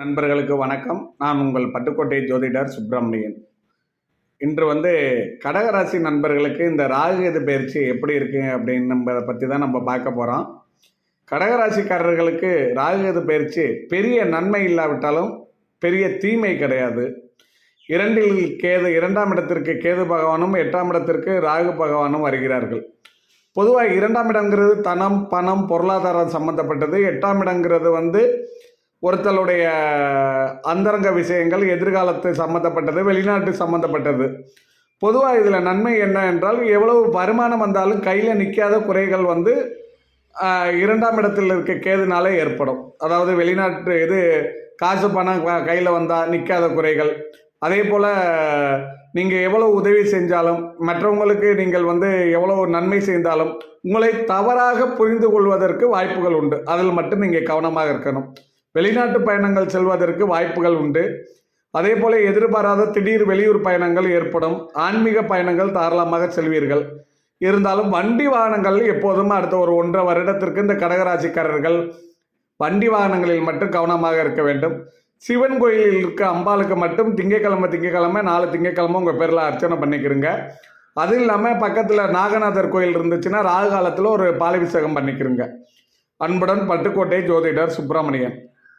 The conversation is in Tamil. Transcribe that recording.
நண்பர்களுக்கு வணக்கம். நான் உங்கள் பட்டுக்கோட்டை ஜோதிடர் சுப்பிரமணியன். இன்று வந்து கடகராசி நண்பர்களுக்கு இந்த ராகு எது பயிற்சி எப்படி இருக்கு அப்படின்னு நம்ம பற்றி தான் நம்ம பார்க்க போகிறோம் கடகராசிக்காரர்களுக்கு ராகு எது பயிற்சி பெரிய நன்மை இல்லாவிட்டாலும் பெரிய தீமை கிடையாது. இரண்டில் கேது இரண்டாம் இடத்திற்கு கேது பகவானும் எட்டாம் இடத்திற்கு ராகு பகவானும் வருகிறார்கள். பொதுவாக இரண்டாம் இடங்கிறது தனம் பணம் பொருளாதாரம் சம்மந்தப்பட்டது எட்டாம் இடங்கிறது வந்து ஒருத்தருடைய அந்தரங்க விஷயங்கள் எதிர்காலத்து சம்மந்தப்பட்டது வெளிநாட்டு சம்மந்தப்பட்டது பொதுவாக இதில் நன்மை என்ன என்றால் எவ்வளவு வருமானம் வந்தாலும் கையில் நிற்காத குறைகள் வந்து இரண்டாம் இடத்தில் இருக்க கேதுனாலே ஏற்படும். அதாவது வெளிநாட்டு இது காசு பணம் கையில் வந்தால் நிற்காத குறைகள். அதே போல் நீங்கள் எவ்வளோ உதவி செஞ்சாலும் மற்றவங்களுக்கு நீங்கள் வந்து எவ்வளோ நன்மை செய்தாலும் உங்களை தவறாக புரிந்து கொள்வதற்கு வாய்ப்புகள் உண்டு. அதில் மட்டும் நீங்கள் கவனமாக இருக்கணும். வெளிநாட்டு பயணங்கள் செல்வதற்கு வாய்ப்புகள் உண்டு. அதே போல எதிர்பாராத திடீர் வெளியூர் பயணங்கள் ஏற்படும். ஆன்மீக பயணங்கள் தாராளமாக செல்வீர்கள். இருந்தாலும் வண்டி வாகனங்கள் எப்போதும் அடுத்த ஒரு ஒன்றரை வருடத்திற்கு இந்த கடகராசிக்காரர்கள் வண்டி வாகனங்களில் மட்டும் கவனமாக இருக்க வேண்டும். சிவன் கோயிலில் இருக்க அம்பாளுக்கு மட்டும் திங்கக்கிழமை திங்கக்கிழமை நாலு திங்கக்கிழமை உங்கள் பேரில் அர்ச்சனை பண்ணிக்கிறங்க அது இல்லாமல் பக்கத்தில் நாகநாதர் கோயில் இருந்துச்சுன்னா ராகு காலத்தில் ஒரு பாலாபிஷேகம் பண்ணிக்கிறங்க அன்புடன் பட்டுக்கோட்டை ஜோதிடர் சுப்பிரமணியன்.